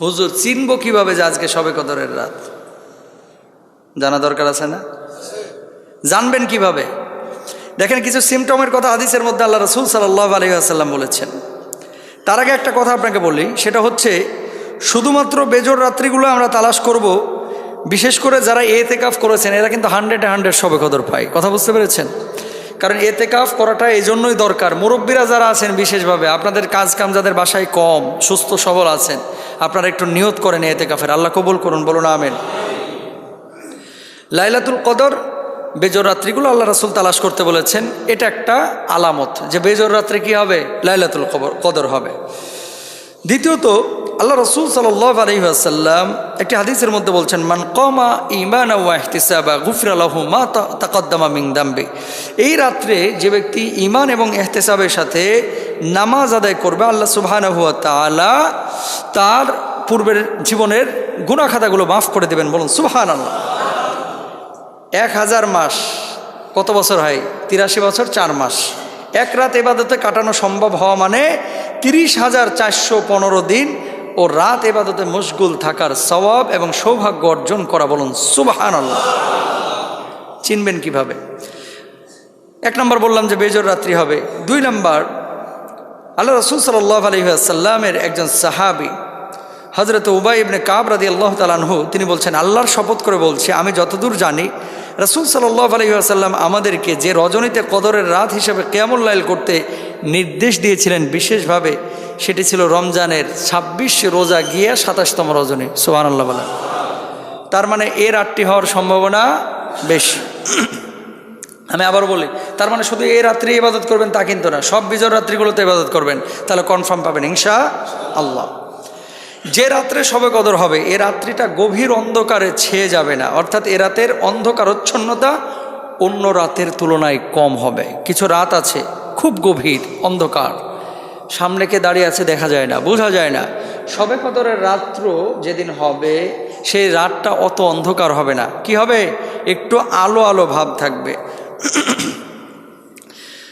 হুজুর চিনব কীভাবে যে আজকে সবে কদরের রাত? জানা দরকার আছে না? জানবেন কীভাবে? দেখেন কিছু সিমটমের কথা হাদিসের মধ্যে আল্লাহ রসুল সাল্লাহ আসাল্লাম বলেছেন। তার আগে একটা কথা আপনাকে বলি, সেটা হচ্ছে শুধুমাত্র বেজোর রাত্রিগুলো আমরা তালাশ করব, বিশেষ করে যারা এতে কাফ করেছেন, এরা কিন্তু হান্ড্রেডে হান্ড্রেড সবে কদর পায়। কথা বুঝতে পেরেছেন? কারণ এতে কাফ করাটা এই জন্যই দরকার। মুরব্বীরা যারা আছেন বিশেষভাবে, আপনাদের কাজ কাম যাদের বাসায় কম, সুস্থ, সবল আছেন, আপনারা একটু নিয়ত করেন এতে কাফের আল্লাহ কবুল করুন, বলুন আমেন। লাইলাতুল কদর, বেজর রাত্রিগুলো আল্লাহ রাসুল তালাশ করতে বলেছেন, এটা একটা আলামত যে বেজর রাত্রে কি হবে? লাইলাতুল কবর কদর হবে। দ্বিতীয়ত আল্লাহ রসুল আলহিহাসাল্লাম একটি হাদিসের মধ্যে বলছেন, মান কমা ইমান মা এই রাত্রে যে ব্যক্তি ইমান এবং এহতেসাবের সাথে নামাজ আদায় করবে, আল্লাহ তাআলা তার পূর্বের জীবনের গুণাখাতাগুলো মাফ করে দেবেন। বলুন সুবহান আল্লাহ এক হাজার মাস, কত বছর হয়? তিরাশি বছর, চার মাস। এক রাত এবাদতে কাটানো সম্ভব হওয়া মানে তিরিশ হাজার চারশো পনেরো দিন ও রাত এবাদতে মশগুল থাকার সওয়াব এবং সৌভাগ্য অর্জন করা বলুন সুবাহান আল্লাহ চিনবেন কীভাবে? এক নম্বর বললাম যে বেজর রাত্রি হবে। দুই নম্বর, আল্লাহ রসুল সাল্লাহ আলহিহাসাল্লামের একজন সাহাবি হজরত উবাই ইবনে কাব রাদি আল্লাহ তালানহু তিনি বলছেন, আল্লাহর শপথ করে বলছে, আমি যতদূর জানি রসুল সাল্লাহ আলহিহাসাল্লাম আমাদেরকে যে রজনীতে কদরের রাত হিসেবে লাইল করতে নির্দেশ দিয়েছিলেন বিশেষভাবে, সেটি ছিল রমজানের ছাব্বিশ রোজা গিয়া সাতাশতম রজনী। সোহান আল্লাহ বলেন। তার মানে এ রাতটি হওয়ার সম্ভাবনা বেশি। আমি আবার বলি, তার মানে শুধু এই রাত্রি ইবাদত করবেন তা কিন্তু না, সব বিজয় রাত্রিগুলোতে ইবাদত করবেন, তাহলে কনফার্ম পাবেন ইনশা আল্লাহ যে রাত্রে সবে কদর হবে, এ রাত্রিটা গভীর অন্ধকারে ছেয়ে যাবে না। অর্থাৎ এ রাতের অন্ধকারচ্ছন্নতা অন্য রাতের তুলনায় কম হবে। কিছু রাত আছে, খুব গভীর, অন্ধকার। সামনে কে দাঁড়িয়ে আছে দেখা যায় না, বোঝা যায় না। সবে কদরের রাত্র যেদিন হবে, সেই রাতটা অত অন্ধকার হবে না। কি হবে? একটু আলো আলো ভাব থাকবে।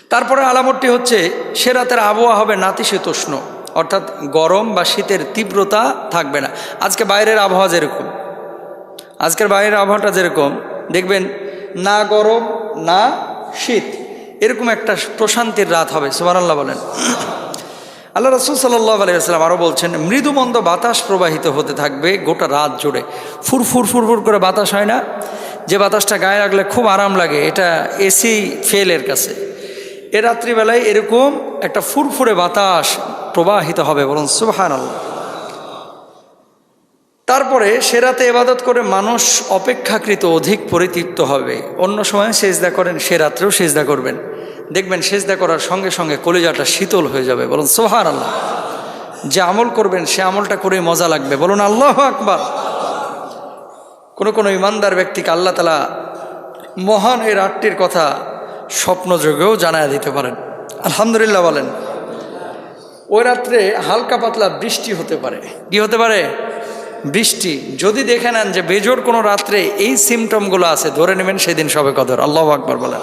তারপরে আলামতটি হচ্ছে, সে রাতের আবহাওয়া হবে নাতিশীতোষ্ণ। অর্থাৎ গরম বা শীতের তীব্রতা থাকবে না। আজকে বাইরের আবহাওয়া যেরকম, আজকের বাইরের আবহাওয়াটা যেরকম, দেখবেন না গরম, না শীত, এরকম একটা প্রশান্তির রাত হবে, সুবহানাল্লাহ বলেন। আল্লাহ রসুল সাল্লাহ আলাইসাল্লাম আরও বলছেন, মৃদুমন্দ বাতাস প্রবাহিত হতে থাকবে গোটা রাত জুড়ে। ফুরফুর ফুরফুর করে বাতাস হয় না। যে বাতাসটা গায়ে রাখলে খুব আরাম লাগে, এটা এসি ফেলের কাছে। এ রাত্রিবেলায় এরকম একটা ফুরফুরে বাতাস প্রবাহিত হবে বলুন সুবাহান আল্লাহ তারপরে সে রাতে এবাদত করে মানুষ অপেক্ষাকৃত অধিক পরিতৃপ্ত হবে। অন্য সময় সেজদা করেন সে রাত্রেও সেজদা করবেন। দেখবেন সেজদা করার সঙ্গে সঙ্গে কলিজাটা শীতল হয়ে যাবে। বলুন সোহার আল্লাহ যে আমল করবেন, সে আমলটা করে মজা লাগবে। বলুন, আল্লাহ আকবার। কোনো কোনো ইমানদার ব্যক্তিকে আল্লাহ তালা মহান এই রাতটির কথা স্বপ্ন যোগেও জানায় দিতে পারেন। আলহামদুলিল্লাহ বলেন ওই রাত্রে হালকা পাতলা বৃষ্টি হতে পারে। কি হতে পারে? বৃষ্টি। যদি দেখে নেন যে বেজোর কোনো রাত্রে এই সিমটমগুলো আছে ধরে নেবেন সেদিন সবে কদর। আল্লাহ আকবর বলেন।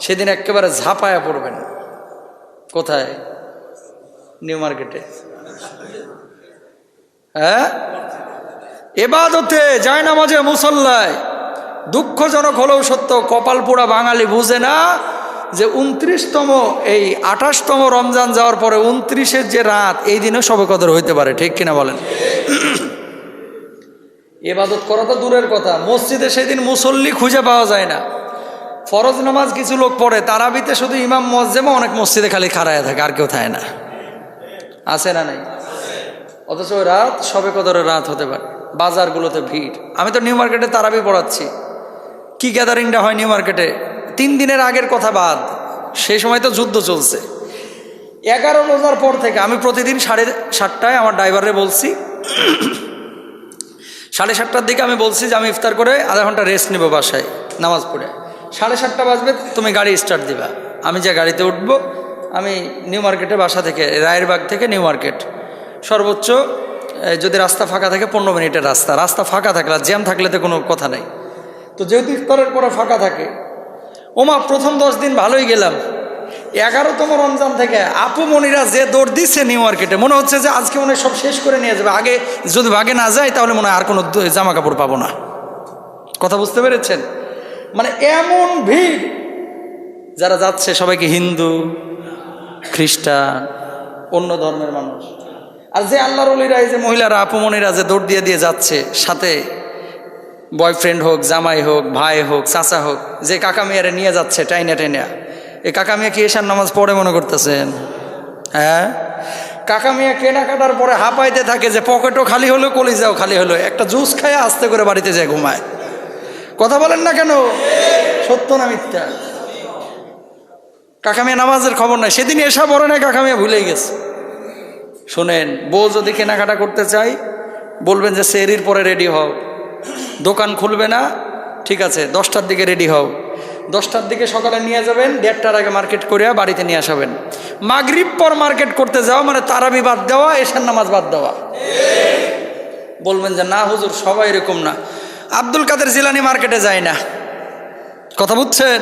সেদিন একেবারে ঝাঁপায়া পড়বেন। কোথায়? নিউ মার্কেটে। হ্যাঁ? এবাদতে যায় না মাঝে মুসল্লায়। দুঃখজনক হলেও সত্য কপাল পোড়া বাঙালি বুঝে না যে উনত্রিশতম, এই আঠাশতম রমজান যাওয়ার পরে উনত্রিশের যে রাত, এই দিনে সবে কদর হইতে পারে, ঠিক কিনা বলেন? এবাদত করা তো দূরের কথা, মসজিদে সেদিন মুসল্লি খুঁজে পাওয়া যায় না। ফরজ নামাজ কিছু লোক পড়ে, তারাবিতে শুধু ইমাম মসজেমা অনেক মসজিদে খালি খাড়ায় থাকে, আর কেউ থাকে না। আছে না নাই? অথচ ওই রাত সবে কদরের রাত হতে পারে, বাজারগুলোতে ভিড়। আমি তো নিউ মার্কেটে তারাবি পড়াচ্ছি। কি গ্যাদারিংটা হয় নিউ মার্কেটে? তিন দিনের আগের কথা বাদ, সেই সময় তো যুদ্ধ চলছে। এগারো রোজার পর থেকে আমি প্রতিদিন সাড়ে সাতটায় আমার ড্রাইভারে বলছি, সাড়ে সাতটার দিকে আমি বলছি যে আমি ইফতার করে আধা ঘণ্টা রেস্ট নেব বাসায়, নামাজ পড়ে। সাড়ে সাতটা বাজবে, তুমি গাড়ি স্টার্ট দিবা। আমি যে গাড়িতে উঠবো, আমি নিউ মার্কেটে বাসা থেকে, রায়েরবাগ থেকে নিউ মার্কেট। সর্বোচ্চ যদি রাস্তা ফাঁকা থাকে পনেরো মিনিটের রাস্তা। রাস্তা ফাঁকা থাকলে, জ্যাম থাকলে তো কোনো কথা নেই। তো যেহেতু ইফতারের পরে ফাঁকা থাকে ওমা, প্রথম দশ দিন ভালোই গেলাম। এগারোতম রমজান থেকে আপু মনিরা যে দৌড় দিচ্ছে নিউ মার্কেটে, মনে হচ্ছে যে আজকে মনে সব শেষ করে নিয়ে যাবে। আগে যদি ভাগে না যায়, তাহলে মনে হয় আর কোনো জামা কাপড় পাবো না। কথা বুঝতে পেরেছেন? মানে এমন ভিড়। যারা যাচ্ছে, সবাইকে হিন্দু, খ্রিস্টান, অন্য ধর্মের মানুষ। আর যে আল্লাহর অলিরা, এই যে মহিলারা আপুমনিরা যে দৌড় দিয়ে দিয়ে যাচ্ছে, সাথে বয়ফ্রেন্ড হোক, জামাই হোক, ভাই হোক, চাচা হোক, যে কাকা মেয়ারে নিয়ে যাচ্ছে টাইনে টাইনে। এই কাকা মিয়া কি এসার নামাজ পড়ে মনে করতেছেন? হ্যাঁ? কাকা মিয়া কেনাকাটার পরে হাঁপাইতে থাকে যে পকেটও খালি হলো, কলিজাও খালি হলো। একটা জুস খায়, আস্তে করে বাড়িতে যায়, ঘুমায়। কথা বলেন না কেন? সত্য না মিথ্যা? কাকা কাকামিয়া নামাজের খবর নাই। সেদিন এসা পড়ে না কাকামিয়া ভুলেই গেছে। শোনেন, বউ যদি কেনাকাটা করতে চাই বলবেন যে সেরির পরে রেডি হও। দোকান খুলবে না, ঠিক আছে, দশটার দিকে রেডি হও। দশটার দিকে সকালে নিয়ে যাবেন, দেড়টার আগে মার্কেট করিয়া বাড়িতে নিয়ে আসাবেন। মাগরিব পর মার্কেট করতে যাওয়া মানে তারাবি বাদ দেওয়া, এশার নামাজ বাদ দেওয়া। বলবেন যে, না হুজুর, সবাই এরকম না। আব্দুল কাদের জিলানি মার্কেটে যায় না। কথা বুঝছেন?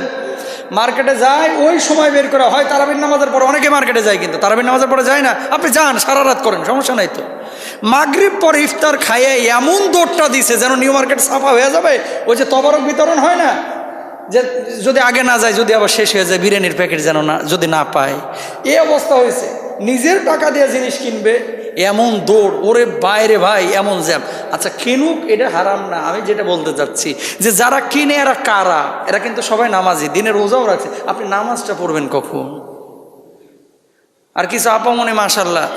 মার্কেটে যায়, ওই সময় বের করা, হয় তারাবির নামাজের পরে, অনেকে মার্কেটে যায় কিন্তু, তারাবির নামাজের পরে যায় না। আপনি যান, সারা রাত করেন, সমস্যা নাই তো। মাগরিব পরে ইফতার খাইয়ে এমন দৌড়টা দিছে যেন নিউ মার্কেট সাফা হয়ে যাবে। ওই যে তবরক বিতরণ হয় না? যে যদি আগে না যায়, যদি আবার শেষ হয়ে যায়, বিরিয়ানির প্যাকেট যেন না যদি না পায়। এই অবস্থা হয়েছে। নিজের টাকা দিয়ে জিনিস কিনবে, এমন দৌড়, ওরে বাইরে ভাই, এমন জ্যাম। আচ্ছা কিনুক, এটা হারাম না। আমি যেটা বলতে চাচ্ছি যে যারা কিনে, এরা কারা? এরা কিন্তু সবাই নামাজি দিনে রোজাও রাখছে আপনি নামাজটা পড়বেন কখন? আর কিছু আপামনে মাসাল্লাহ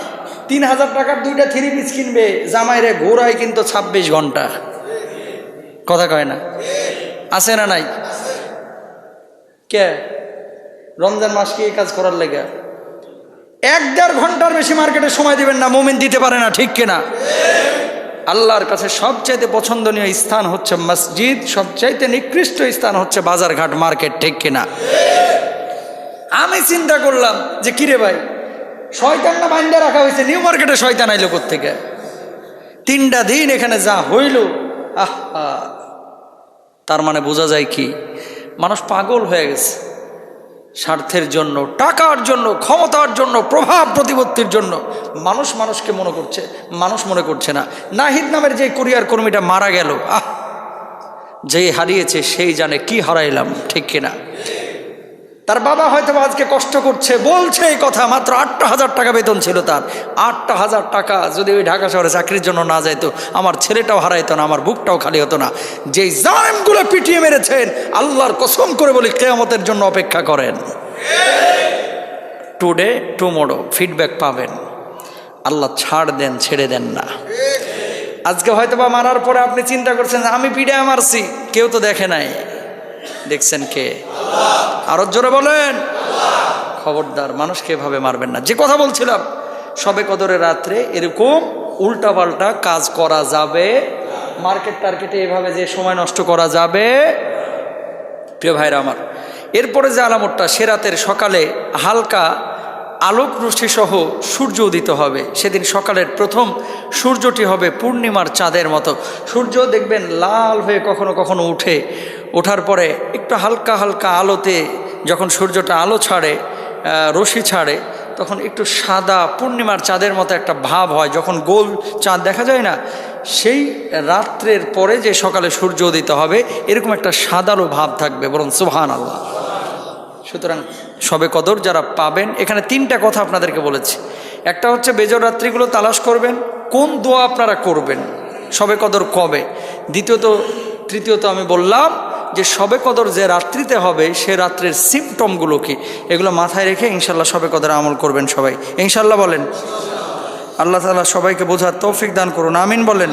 তিন হাজার টাকার দুইটা থ্রি পিস কিনবে, জামাইরে ঘোরায় কিন্তু ছাব্বিশ ঘণ্টা। কথা কয় না? আছে না নাই? কে? রমজান মাস কি এই কাজ করার লেগে? এক দেড় ঘণ্টার বেশি মার্কেটে সময় দিবেন না, মোমেন দিতে পারে না, ঠিক কিনা? আল্লাহর কাছে সবচাইতে পছন্দনীয় স্থান হচ্ছে মসজিদ, সবচাইতে নিকৃষ্ট স্থান হচ্ছে বাজারঘাট মার্কেট, ঠিক কিনা? আমি চিন্তা করলাম যে, কিরে ভাই শয়তান না রাখা হয়েছে নিউ মার্কেটে শয়তান আইলো থেকে তিনটা দিন এখানে যা হইল, আহা। তার মানে বোঝা যায় কি, মানুষ পাগল হয়ে গেছে। স্বার্থের জন্য, টাকার জন্য, ক্ষমতার জন্য, প্রভাব প্রতিপত্তির জন্য মানুষ মানুষকে মনে করছে, মানুষ মনে করছে না। নাহিদ নামের যে কুরিয়ার কর্মীটা মারা গেল, আহ। যে হারিয়েছে, সেই জানে কি হারাইলাম, ঠিক কিনা? তার বাবা হয়তো আজকে কষ্ট করছে, বলছে এই কথা, মাত্র আটটা হাজার টাকা বেতন ছিল তার। আটটা হাজার টাকা যদি ওই ঢাকা শহরে চাকরির জন্য না যাইতো, আমার ছেলেটাও হারাইতো না, আমার বুকটাও খালি হতো না। যেই জালেমগুলো পিটিয়ে মেরেছেন, আল্লাহর কসম করে বলি, কেয়ামতের জন্য অপেক্ষা করেন। টুডে টুমোডো ফিডব্যাক পাবেন। আল্লাহ ছাড় দেন, ছেড়ে দেন না। আজকে হয়তো বা মারার পরে আপনি চিন্তা করছেন, আমি পিড়ে মারছি, কেউ তো দেখে নাই। দেখছেন কে? আরও জোরে বলেন। খবরদার, মানুষকে এভাবে মারবেন না। যে কথা বলছিলাম, সবে কদরের রাত্রে এরকম উল্টাপাল্টা কাজ করা যাবে, মার্কেট টার্কেটে এভাবে যে সময় নষ্ট করা যাবে। প্রিয় ভাইরা আমার, এরপরে যে আলামতটা, সে রাতের সকালে হালকা আলোক রশ্মিসহ সূর্য উদিত হবে। সেদিন সকালের প্রথম সূর্যটি হবে পূর্ণিমার চাঁদের মতো। সূর্য দেখবেন লাল হয়ে কখনো কখনো উঠে ওঠার পরে একটু হালকা হালকা আলোতে যখন সূর্যটা আলো ছাড়ে রশি ছাড়ে, তখন একটু সাদা পূর্ণিমার চাঁদের মতো একটা ভাব হয়। যখন গোল চাঁদ দেখা যায় না, সেই রাত্রের পরে যে সকালে সূর্য উদিত হবে, এরকম একটা সাদালো ভাব থাকবে বরং সুহান আল্লাহ সুতরাং সবে কদর যারা পাবেন, এখানে তিনটা কথা আপনাদেরকে বলেছি। একটা হচ্ছে বেজর রাত্রিগুলো তালাশ করবেন, কোন দোয়া আপনারা করবেন, সবে কদর কবে? দ্বিতীয়ত, তৃতীয়ত আমি বললাম যে সবে কদর যে রাত্রিতে হবে, সে রাত্রের সিমটমগুলো কি? এগুলো মাথায় রেখে ইনশাল্লাহ সবে কদর আমল করবেন সবাই। ইনশাল্লাহ বলেন। আল্লাহ তালা সবাইকে বোঝার তৌফিক দান করুন। আমিন বলেন।